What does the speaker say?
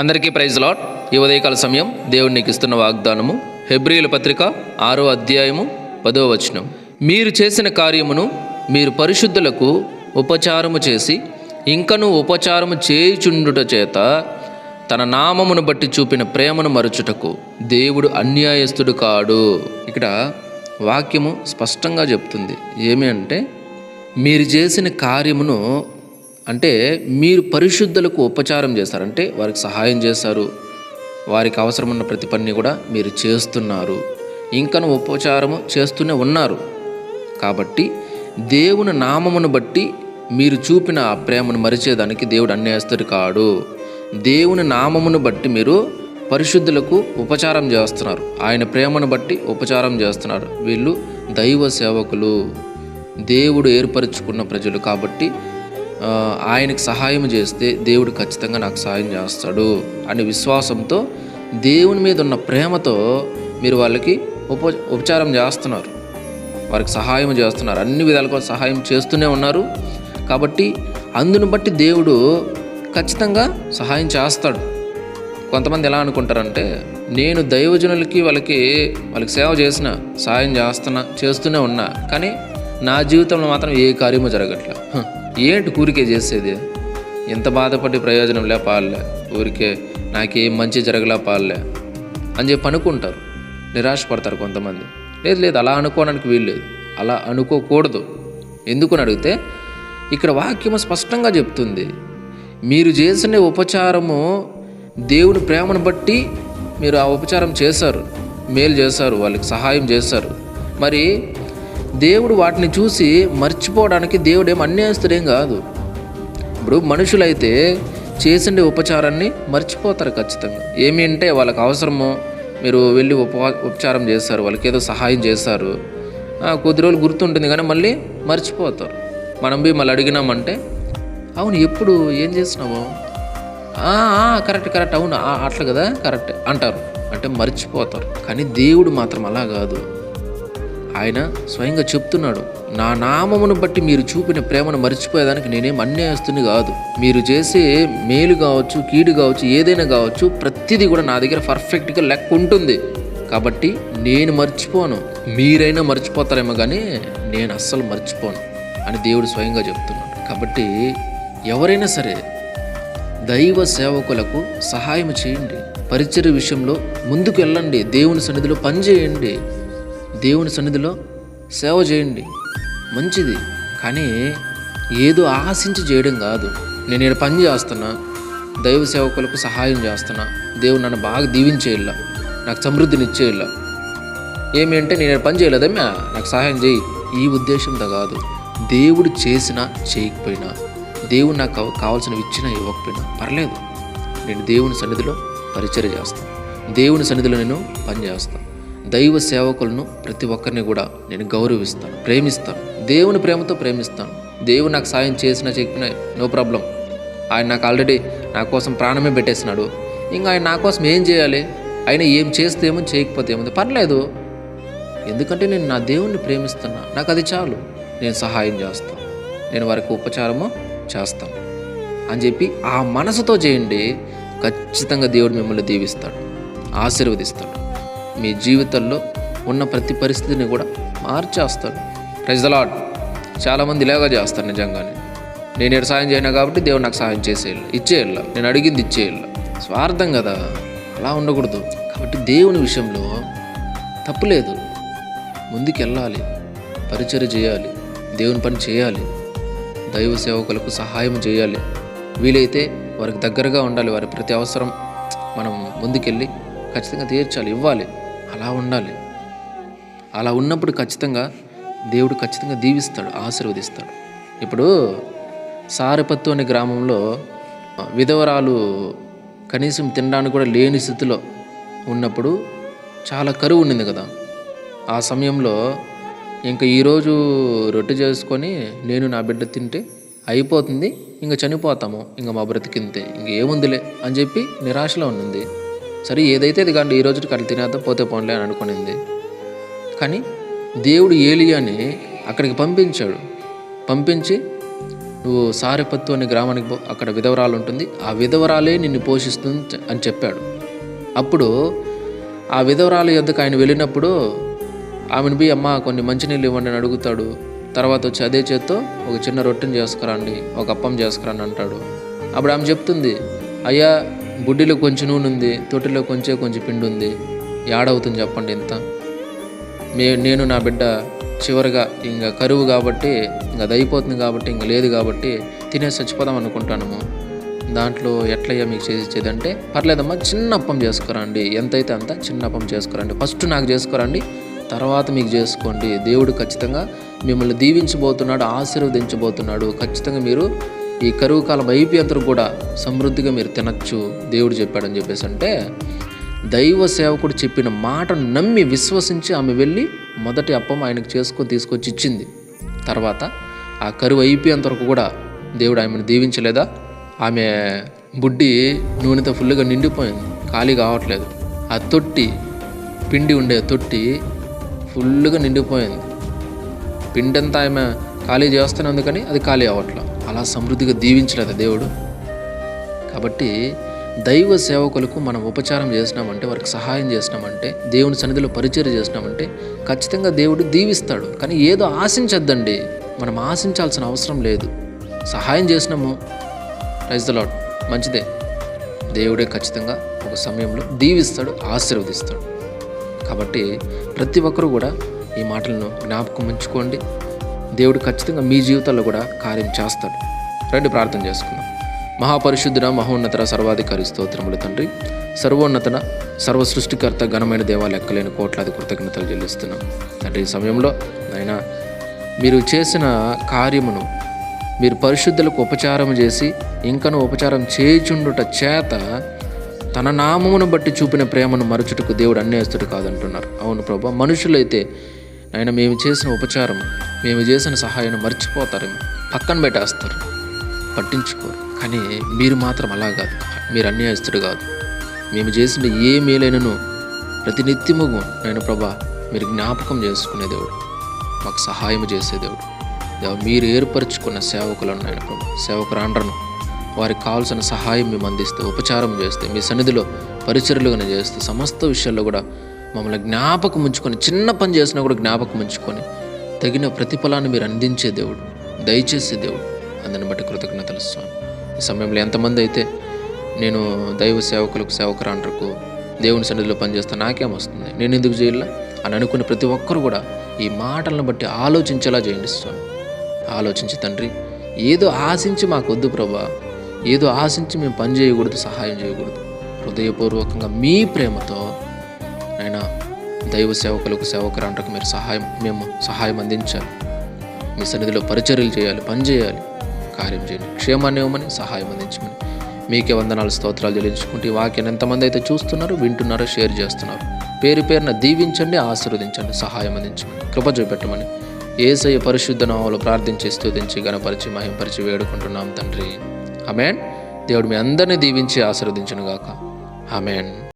అందరికీ praise lot ఈ ఉదయకాల సమయం దేవుడు నీకు ఇస్తున్న వాగ్దానము. హెబ్రియుల పత్రిక ఆరో అధ్యాయము పదో వచనం. మీరు చేసిన కార్యమును మీరు పరిశుద్ధులకు ఉపచారము చేసి ఇంకను ఉపచారము చేయుచుండుట చేత తన నామమును బట్టి చూపిన ప్రేమను మరచుటకు దేవుడు అన్యాయస్తుడు కాడు. ఇక్కడ వాక్యము స్పష్టంగా చెప్తుంది. ఏమి అంటే మీరు చేసిన కార్యమును అంటే మీరు పరిశుద్ధులకు ఉపచారం చేస్తారు. అంటే వారికి సహాయం చేస్తారు. వారికి అవసరమున్న ప్రతి పని కూడా మీరు చేస్తున్నారు. ఇంకను ఉపచారము చేస్తూనే ఉన్నారు. కాబట్టి దేవుని నామమును బట్టి మీరు చూపిన ఆ ప్రేమను మరిచేదానికి దేవుడు అన్యాయస్తుడు కాడు. దేవుని నామమును బట్టి మీరు పరిశుద్ధులకు ఉపచారం చేస్తున్నారు. ఆయన ప్రేమను బట్టి ఉపచారం చేస్తున్నారు. వీళ్ళు దైవ సేవకులు. దేవుడు ఏర్పరచుకున్న ప్రజలు కాబట్టి ఆయనకు సహాయం చేస్తే దేవుడు ఖచ్చితంగా నాకు సహాయం చేస్తాడు అనే విశ్వాసంతో దేవుని మీద ఉన్న ప్రేమతో మీరు వాళ్ళకి ఉప ఉపచారం చేస్తున్నారు. వారికి సహాయం చేస్తున్నారు. అన్ని విధాలుగా సహాయం చేస్తూనే ఉన్నారు. కాబట్టి అందును బట్టి దేవుడు ఖచ్చితంగా సహాయం చేస్తాడు. కొంతమంది ఎలా అనుకుంటారంటే నేను దైవజనులకి వాళ్ళకి వాళ్ళకి సేవ చేసిన సహాయం చేస్తున్నా చేస్తూనే ఉన్నా కానీ నా జీవితంలో మాత్రం ఏ కార్యము జరగట్లేదు ఏంటి ఊరికే చేసేది? ఎంత బాధపడి ప్రయోజనం లే పాలే ఊరికే నాకేం మంచి జరగలే పాలే అని చెప్పి అనుకుంటారు. నిరాశపడతారు కొంతమంది. లేదు లేదు అలా అనుకోవడానికి వీలు లేదు అలా అనుకోకూడదు. ఎందుకని అడిగితే ఇక్కడ వాక్యము స్పష్టంగా చెప్తుంది. మీరు చేసిన ఉపచారము దేవుని ప్రేమను బట్టి మీరు ఆ ఉపచారం చేశారు. మేలు చేశారు వాళ్ళకి సహాయం చేశారు. మరి దేవుడు వాటిని చూసి మర్చిపోవడానికి దేవుడేం అన్యాయస్తుడేం కాదు. ఇప్పుడు మనుషులైతే చేసిండే ఉపచారాన్ని మర్చిపోతారు ఖచ్చితంగా. ఏమి అంటే వాళ్ళకి అవసరమో మీరు వెళ్ళి ఉప ఉపచారం చేస్తారు వాళ్ళకి ఏదో సహాయం చేస్తారు. కొద్ది రోజులు గుర్తుంటుంది కానీ మళ్ళీ మర్చిపోతారు. మనం పోయి మళ్ళీ అడిగినామంటే అవును ఎప్పుడు? ఏం చేసినావు? కరెక్ట్ కరెక్ట్ అవును ఆ, అట్లా కదా కరెక్ట్ అంటారు. అంటే మర్చిపోతారు. కానీ దేవుడు మాత్రం అలా కాదు. ఆయన స్వయంగా చెప్తున్నాడు నా నామమును బట్టి మీరు చూపిన ప్రేమను మర్చిపోయేదానికి నేనేం అన్యాయస్తుని కాదు. మీరు చేసే మేలు కావచ్చు కీడు కావచ్చు ఏదైనా కావచ్చు ప్రతిదీ కూడా నా దగ్గర పర్ఫెక్ట్గా లెక్క ఉంటుంది. కాబట్టి నేను మర్చిపోను. మీరైనా మర్చిపోతారేమో కానీ నేను అస్సలు మర్చిపోను అని దేవుడు స్వయంగా చెప్తున్నాడు. కాబట్టి ఎవరైనా సరే దైవ సేవకులకు సహాయం చేయండి. పరిచయ విషయంలో ముందుకు వెళ్ళండి. దేవుని సన్నిధిలో పనిచేయండి. దేవుని సన్నిధిలో సేవ చేయండి. మంచిది. కానీ ఏదో ఆశించి చేయడం కాదు. నేను ఇక్కడ పని చేస్తున్నా. దైవ సేవకులకు సహాయం చేస్తున్నా. దేవుడు నన్ను బాగా దీవించేయాల నాకు సమృద్ధినిచ్చేయాల ఏమి అంటే నేను పని చేయలేదమ్మా నాకు సహాయం చేయి. ఈ ఉద్దేశంతో కాదు. దేవుడు చేసినా చేయకపోయినా దేవుడు నాకు కావాల్సినవి ఇచ్చినా ఇవ్వకపోయినా పర్లేదు. నేను దేవుని సన్నిధిలో పరిచయం చేస్తాను దేవుని సన్నిధిలో నేను పని చేస్తాను దైవ సేవకులను ప్రతి ఒక్కరిని కూడా నేను గౌరవిస్తాను ప్రేమిస్తాను. దేవుని ప్రేమతో ప్రేమిస్తాను. దేవుడు నాకు సాయం చేసినా చెప్పిన నో ప్రాబ్లం. ఆయన నాకు ఆల్రెడీ నా కోసం ప్రాణమే పెట్టేసినాడు. ఇంకా ఆయన నా కోసం ఏం చేయాలి? ఆయన ఏం చేస్తే ఏమో చేయకపోతే ఏముంది పర్లేదు. ఎందుకంటే నేను నా దేవుణ్ణి ప్రేమిస్తున్నా. నాకు అది చాలు. నేను సహాయం చేస్తాను. నేను వారికి ఉపచారము చేస్తాను. అని చెప్పి ఆ మనసుతో చేయండి. ఖచ్చితంగా దేవుడు మిమ్మల్ని దీవిస్తాడు. ఆశీర్వదిస్తాడు. మీ జీవితంలో ఉన్న ప్రతి పరిస్థితిని కూడా మార్చేస్తాడు. ప్రజలాడ్ చాలామంది ఇలాగా చేస్తారు నిజంగానే. నేను ఇక్కడ సాయం చేయను కాబట్టి దేవుడు నాకు సాయం చేసేయాలి. ఇచ్చేయాల. నేను అడిగింది ఇచ్చేయాల. స్వార్థం కదా. అలా ఉండకూడదు. కాబట్టి దేవుని విషయంలో తప్పులేదు ముందుకెళ్ళాలి. వెళ్ళాలి చేయాలి. దేవుని పని చేయాలి. దైవ సేవకులకు సహాయం చేయాలి. వీలైతే వారికి దగ్గరగా ఉండాలి. వారి ప్రతి అవసరం మనం ముందుకెళ్ళి ఖచ్చితంగా తీర్చాలి. ఇవ్వాలి. అలా ఉండాలి. అలా ఉన్నప్పుడు ఖచ్చితంగా దేవుడు ఖచ్చితంగా దీవిస్తాడు ఆశీర్వదిస్తాడు. ఇప్పుడు సారపత్తు అనే గ్రామంలో విధవరాలు కనీసం తినడానికి కూడా లేని స్థితిలో ఉన్నప్పుడు చాలా కరువు ఉండింది కదా. ఆ సమయంలో ఇంకా ఈరోజు రొట్టె చేసుకొని నేను నా బిడ్డ తింటే అయిపోతుంది ఇంకా చనిపోతాము ఇంకా మా బ్రతికింతే ఇంకేముందిలే అని చెప్పి నిరాశలో ఉన్నింది. సరే ఏదైతే ఇది కానీ ఈ రోజుకి అట్లా తినేద్దాం పోతే పోన్లే అని అనుకునింది. కానీ దేవుడు ఏలియాని అక్కడికి పంపించాడు. పంపించి నువ్వు సారెపత్తు అనే గ్రామానికి పో అక్కడ విధవరాలు ఉంటుంది ఆ విధవరాలే నిన్ను పోషిస్తుంది అని చెప్పాడు. అప్పుడు ఆ విధవరాలు యొద్దకు ఆయన వెళ్ళినప్పుడు ఆమెను బి అమ్మ కొన్ని మంచినీళ్ళు ఇవ్వండి అని అడుగుతాడు. తర్వాత వచ్చి అదే చేత్తో ఒక చిన్న రొట్టెని చేసుకురండి ఒక అప్పం చేసుకురండి అంటాడు. అప్పుడు ఆమె చెప్తుంది అయ్యా బుడ్డిలో కొంచెం నూనె ఉంది తొట్టిలో కొంచెం కొంచెం పిండి ఉంది. ఏడవుతుంది చెప్పండి ఇంత. మే నేను నా బిడ్డ చివరిగా ఇంకా కరువు కాబట్టి ఇంకా అది అయిపోతుంది కాబట్టి ఇంకా లేదు కాబట్టి తినేసి చచ్చిపోదాం అనుకుంటాను దాంట్లో ఎట్లయ్యా మీకు చేసేది అంటే పర్లేదమ్మా చిన్న అప్పం చేసుకురండి. ఎంతైతే అంత చిన్న అప్పం చేసుకురండి. ఫస్ట్ నాకు చేసుకురండి తర్వాత మీకు చేసుకోండి. దేవుడు ఖచ్చితంగా మిమ్మల్ని దీవించబోతున్నాడు ఆశీర్వదించబోతున్నాడు. ఖచ్చితంగా మీరు ఈ కరువు కాలం అయిపోయేంతకు కూడా సమృద్ధిగా మీరు తినచ్చు దేవుడు చెప్పాడని చెప్పేసి అంటే దైవ సేవకుడు చెప్పిన మాటను నమ్మి విశ్వసించి ఆమె వెళ్ళి మొదటి అప్పం ఆయనకు చేసుకొని తీసుకొచ్చి ఇచ్చింది. తర్వాత ఆ కరువు అయిపోయేంత వరకు కూడా దేవుడు ఆమెను దీవించలేదా? ఆమె బుడ్డి నూనెతో ఫుల్గా నిండిపోయింది ఖాళీ కావట్లేదు. ఆ తొట్టి పిండి ఉండే తొట్టి ఫుల్గా నిండిపోయింది. పిండి అంతా ఆమె ఖాళీ చేస్తూనే ఉంది కానీ అది ఖాళీ అవ్వట్లేదు అలా సమృద్ధిగా దీవించలేదు దేవుడు. కాబట్టి దైవ సేవకులకు మనం ఉపచారం చేసినామంటే వారికి సహాయం చేసినామంటే దేవుని సన్నిధిలో పరిచయం చేసినామంటే ఖచ్చితంగా దేవుడు దీవిస్తాడు. కానీ ఏదో ఆశించద్దండి. మనం ఆశించాల్సిన అవసరం లేదు. సహాయం చేసినాము. రైస్ ద లాడ్ మంచిదే. దేవుడే ఖచ్చితంగా ఒక సమయంలో దీవిస్తాడు ఆశీర్వదిస్తాడు. కాబట్టి ప్రతి ఒక్కరూ కూడా ఈ మాటలను జ్ఞాపకం ఉంచుకోండి. దేవుడు ఖచ్చితంగా మీ జీవితాల్లో కూడా కార్యం చేస్తాడు. రండి ప్రార్థన చేసుకుందాం. మహాపరిశుద్ధుడ మహోన్నతర సర్వాధికారి స్తోత్రములు తండ్రి. సర్వోన్నతన సర్వ సృష్టికర్త ఘనమైన దేవాలు ఎక్కలేని కోట్లాది కృతజ్ఞతలు చెల్లిస్తున్నాం. తండ్రి ఈ సమయంలో ఆయన మీరు చేసిన కార్యమును మీరు పరిశుద్ధులకు ఉపచారం చేసి ఇంకను ఉపచారం చేయుచుండుట చేత తన నామమును బట్టి చూపిన ప్రేమను మరచుటకు దేవుడు అన్యాయస్తుడు కాదంటున్నారు. అవును ప్రభా మనుషులైతే ఆయన మేము చేసిన ఉపచారం మేము చేసిన సహాయాన్ని మర్చిపోతారేమో. పక్కన పెట్టేస్తారు. పట్టించుకోరు. కానీ మీరు మాత్రం అలా కాదు. మీరు అన్యాయస్తుడు కాదు. మేము చేసిన ఏ మేలైనను ప్రతినిత్యము నేను ప్రభా మీరు జ్ఞాపకం చేసుకునే దేవుడు. మాకు సహాయం చేసే దేవుడు. మీరు ఏర్పరచుకున్న సేవకులను ఆయన ప్రభా సేవకురాండ్రను వారికి కావాల్సిన సహాయం మేము అందిస్తే ఉపచారం చేస్తే మీ సన్నిధిలో పరిచర్లుగానే చేస్తే సమస్త విషయాల్లో కూడా మమ్మల్ని జ్ఞాపకం ఉంచుకొని చిన్న పని చేసినా కూడా జ్ఞాపకం ఉంచుకొని తగిన ప్రతిఫలాన్ని మీరు అందించే దేవుడు దయచేసే దేవుడు. అందుని బట్టి కృతజ్ఞతలు స్వామి ఈ సమయంలో ఎంతమంది అయితే నేను దైవ సేవకులకు సేవకురాండ్రకు దేవుని సన్నిధిలో పనిచేస్తా నాకేం వస్తుంది? నేను ఎందుకు చేయాల? అని అనుకున్న ప్రతి ఒక్కరు కూడా ఈ మాటలను బట్టి ఆలోచించేలా చేయండి స్వామి ఆలోచించి తండ్రి ఏదో ఆశించి మాకు వద్దు ప్రభా. ఏదో ఆశించి మేము పని చేయకూడదు సహాయం చేయకూడదు. హృదయపూర్వకంగా మీ ప్రేమతో అయినా దైవ సేవకులకు సేవకురాండ్రకు మీరు సహాయం మేము సహాయం అందించాలి. మీ సన్నిధిలో పరిచర్యలు చేయాలి పని చేయాలి. కార్యం చేయండి. క్షేమాన్ని ఇవ్వమని సహాయం అందించమని. మీకే వందనాలు స్తోత్రాలు చెల్లించుకుంటే వాక్యాన్ని ఎంతమంది అయితే చూస్తున్నారో వింటున్నారో షేర్ చేస్తున్నారు. పేరు పేరున దీవించండి ఆశీర్వదించండి సహాయం అందించమని కృప చూపెట్టమని ఏసయ పరిశుద్ధ నామములో ప్రార్థించి స్తుతించి గణపరిచి మహింపరిచి వేడుకుంటున్నాం తండ్రి. అమేన్ దేవుడు మీ అందరినీ దీవించి ఆశీర్వదించను గాక ఆమెన్.